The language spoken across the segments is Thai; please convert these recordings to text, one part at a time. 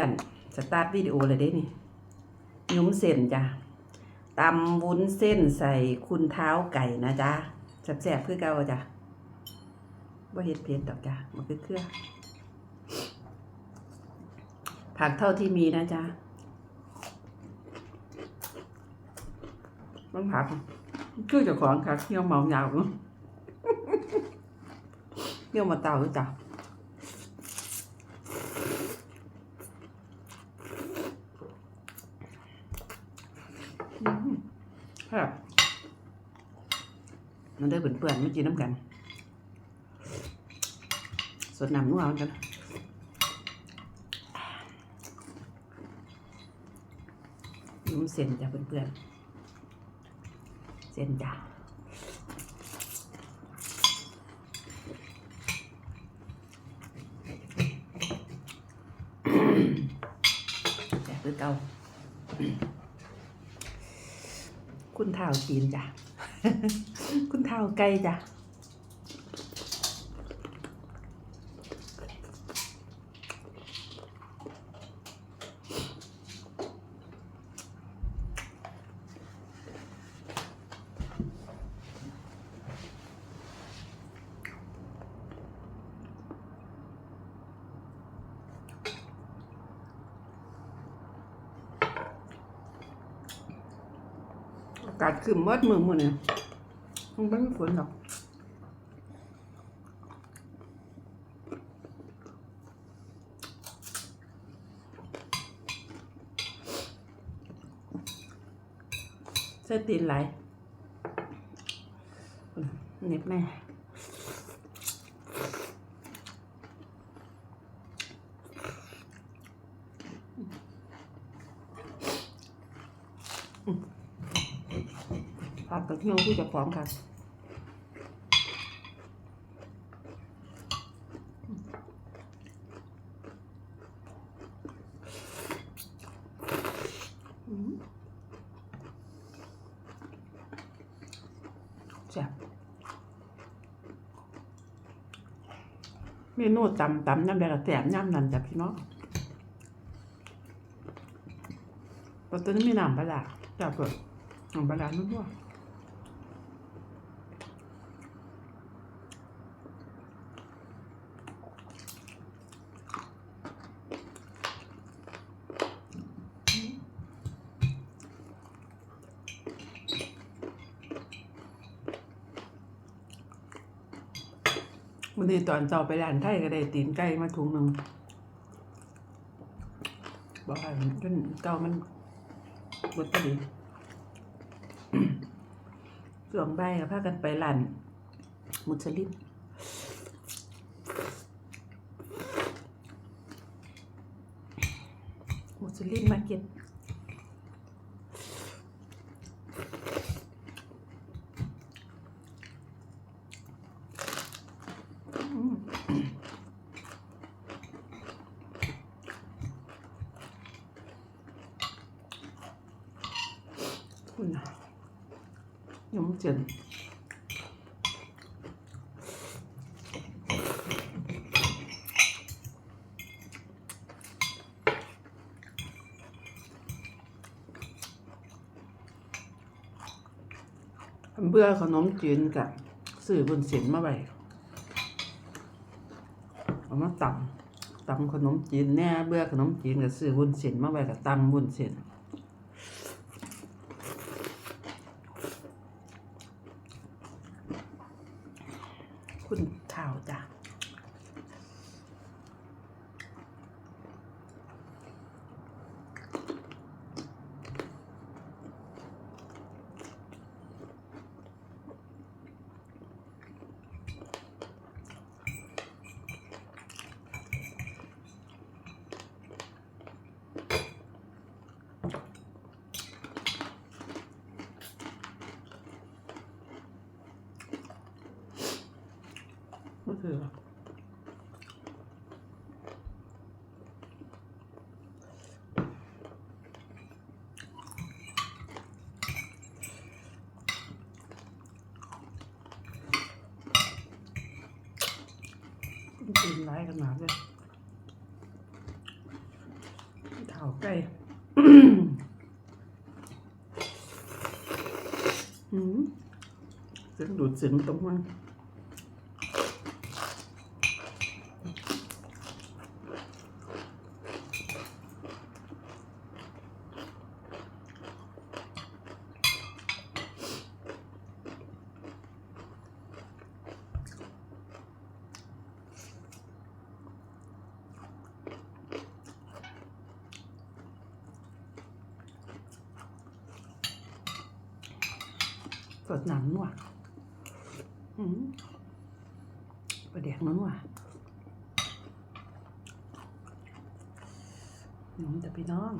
จันสตาร์ทวิดีโอเลยเด้นี่ยุ้มเส้นจ้ะตำวุ้นเส้นใส่คุณเท้าไก่นะจ๊ะแซ่บๆคือเก่าจ้ะว่าเฮ็ดเผ็ดดอกจ้ะมันคือเครื่องผักเท่าที่มีนะจ๊ะมันผักคือเจ้าของค่ะเที่ยวเมายาวเนอะเที่ยวมาเตาวจ้ะ ครับ มันได้เปื่อนๆไม่กินน้ำกันสดน้ำนัวเหมือนกันนุ่มเส้นจ้ะเพื่อนๆเส้นจ้ะแซ่คือเก่าคุณเท้าจีนจ้ะ คุณเท่าไกลจ้ะ อา กาศขึ้นมดมือมือเนี่ยมันไม่มีฝนหรอกเส่ตีนไหลเน็บแม่ ผั กกระเทียมที่จะพร้อมกันอืมแซ่บเมนูตำตำน้ำแดงแสบย่ำนันจ้ะพี่น้องตอนนี้มีน้ำปลาจ้ะเปิดน้ำปลาร้วัน นี้ตอนเจ้าไปร้านไทยก็ได้ตีนไก่มาถุงหนึ่งบอกให้มันจนเจ้ามันบดพอดีส่วงใบกับพากันไปร้านมุสลิมมุสลิมมาเก็ต คุณน่ะยังไม่เจนเบื่อขนมจีนกับสื่อบนเสียนมาไว้เอามาตำตำขนมจีนแน่เบื่อขนมจีนกับสื่อบุญเสียนมาไว้กับตำบุญเสียน คุณข่าวจ้ะก็ คือกินร้ายขนาดเลยข้าวไก่หืมเสียงดูดเสียงตรงมัน สดหนังนัวหืมปลาแดกนัวน้องแต่พี่น้อง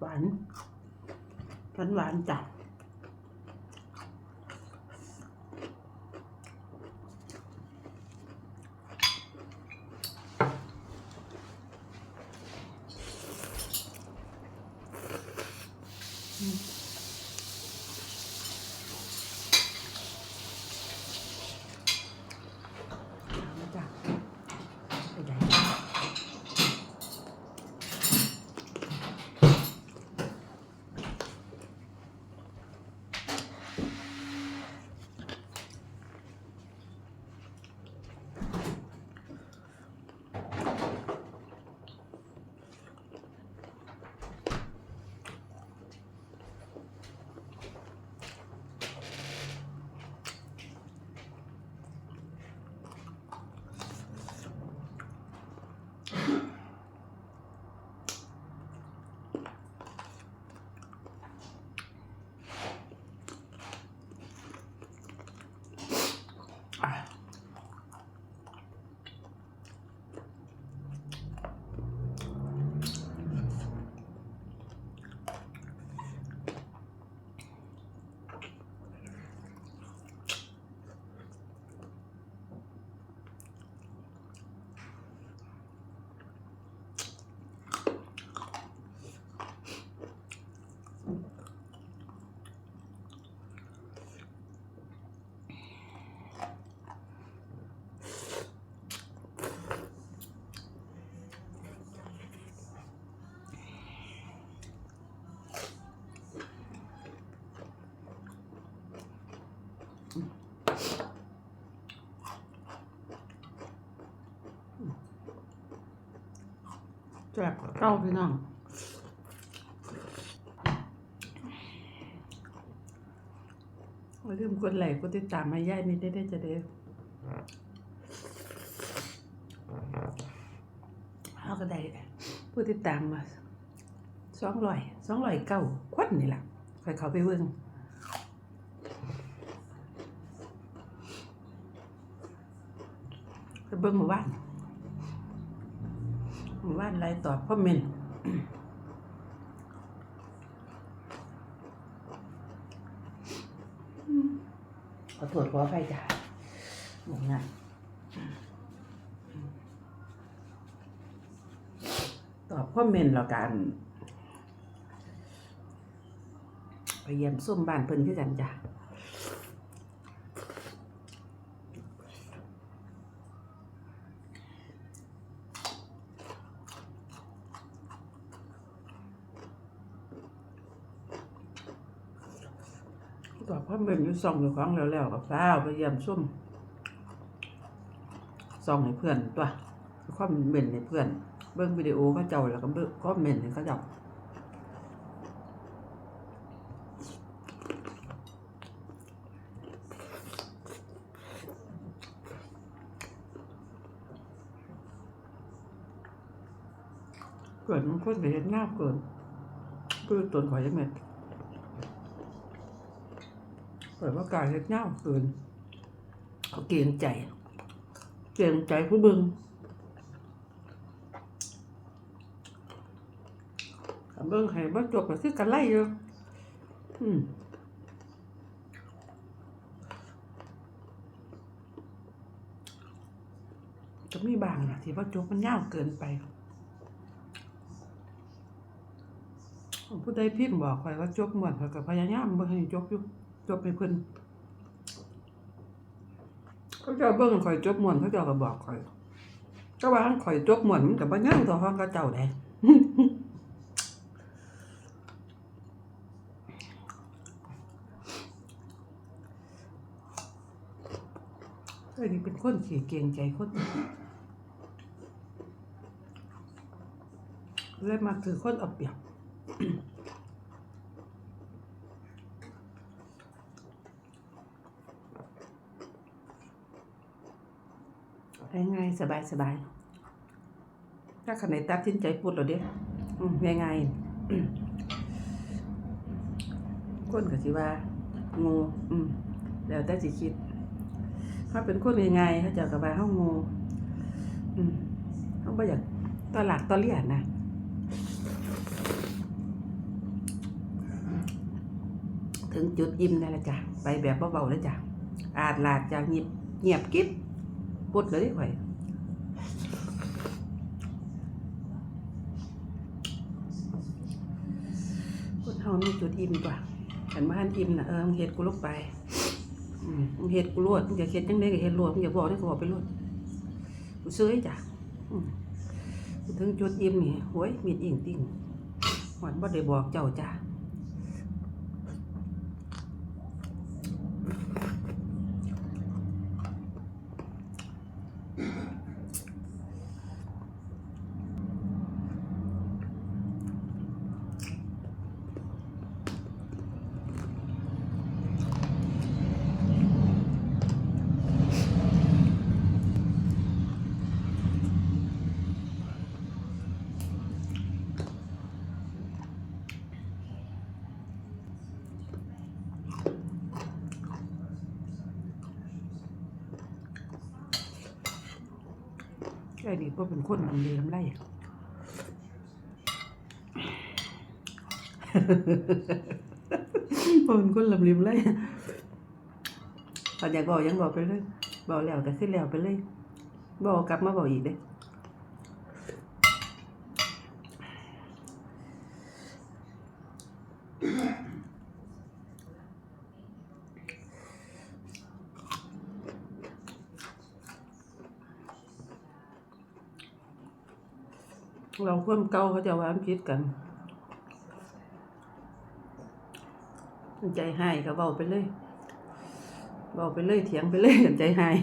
หวานหวานหวานจัด แซ่บกว่าเก้าพี่น้องอย่ลืมกดไลค์กดติดตามมาย่ายนิดได้ได้จะเด้อเขาก็ได้ผู้ติดตามมาสองร้อยสองร้อยเก้าควันนี่แหละคอยเขาไปเบิ่งไป เบิ่งหมู่บ้านหมู่บ้านไรตอบพ่อเมนขอโทษขออภัยจ้ะหมดงานตอบคอเมนแล้วกันไปเยี่ยมส้มบ้านเพิ่นคือกันจ้ะ ตอบคอมเมนอยู่ส่องอยู่ของแล้วแล้วกับฟ้าวไปเยี่ยมส้มส่องให้เพื่อนตัวคอมเมนต์ให้เพื่อน เบิ่งวิดีโอเขาเจ้าแล้วก็เบิ่งคอมเมนต์ให้เขาเจ้าเกิดมันคนไปเห็นงามเกินเพื่อตนขอยยังไง เปิดว่ากายเห็นงาเกินเขาเกรงใจ เกรงใจผู้เบึงถ้เบิ่งให้บ่จบก็คือกันไล่อยู่อืมก็มีบางนะที่ว่าจบมันยาวเกินไปผู้ใดพิมพ์บอกข่อยว่าจบเหมดข่อยก็พยายามบ่ให้จบอยู่ จบให้เพิ่นเขาเจ้าเบิ่งข่อยจบหมดเขาเจ้าก็บอกข่อยก็ว่าข่อยจบหมดมันก็บ่ยังต่อห้องเขาเจ้าได้เอ้ยนี่เป็นคนขี้เกรงใจคนเลยมาคือคนเอาเปรียบ ง่ายๆสบายๆถ้าขนาดตัดสินใจพูดเราเด้อืมง่ายๆอืมคนก็สิว่างูอืมแล้วแต่สิคิดถ้าเป็นคนง่ายๆเขาเจะกับว่าเฮางูอืมเฮาบ่อยากตอหลักตอเลียนนะถึงจุดยิ้มนั่นแหละจ้ะไปแบบเบาๆเลยจ้ะอาดลาดจะเงียบเงียบกิ๊บปุดเลยดิข่อยันมีจุดอิ่มกว่าฉันว่าหันอิ่มนะเออมึงเห็ดกูลงไปมึงเห็ดกูรวดมึงอย่าเห็ดยังได้ก็เห็ดรวดมึงอย่าบอกได้ก็บอกไปรวดกูเซยจ้ะอืมกูถึงจุดอิ่มนี่โอ้ยมีดอิงติ่งหวัดบ่ได้บอกเจ้าจ้ะ แค่นี้ก็เป็นคนมันดีทำไรบ่เป็นคนลำลิมไรตอนอยากบอกยังบอกไปเลยบอกแล้วก็ขึ้นแล้วไปเลยบอกกลับมาบอกอีกเด้ เราเพิ่มเก่าเขาจะวางคิดกันใจหายก็เบาไปเลยเบาไปเลยเถียงไปเลยใจหาย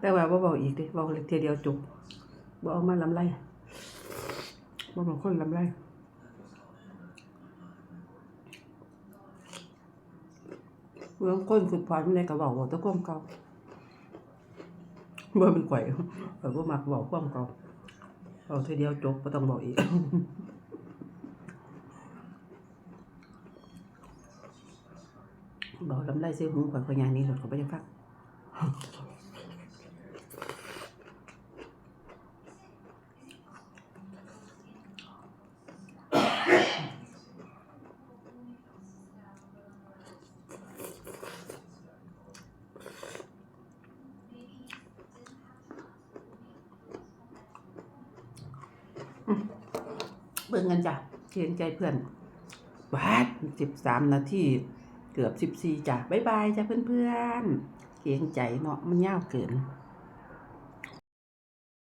แต่ว่าบ่เบาอีกดิเบาเลยเทียเดียวจบบ่เอามาลำไรบ่บางคนลำไรเรื่องคนคือพรในกระเบาบอกแตะความเก่าบ่เป็นไข่ข่อยบ่มักเบาความเก่า เอาทีเดียวจบไม่ต้องบอกอีกบอกลำไรซื้อหูข่อยข่อยยางนี้หลดเขาไปยังฟัก เบิ่งกันจ้ะเขียนใจเพื่อนบาดสิบสามนาทีเกือบสิบสี่จ้ะบ๊ายบายจ้ะเพื่อนๆเกรงใจเนาะมันยาวเกิน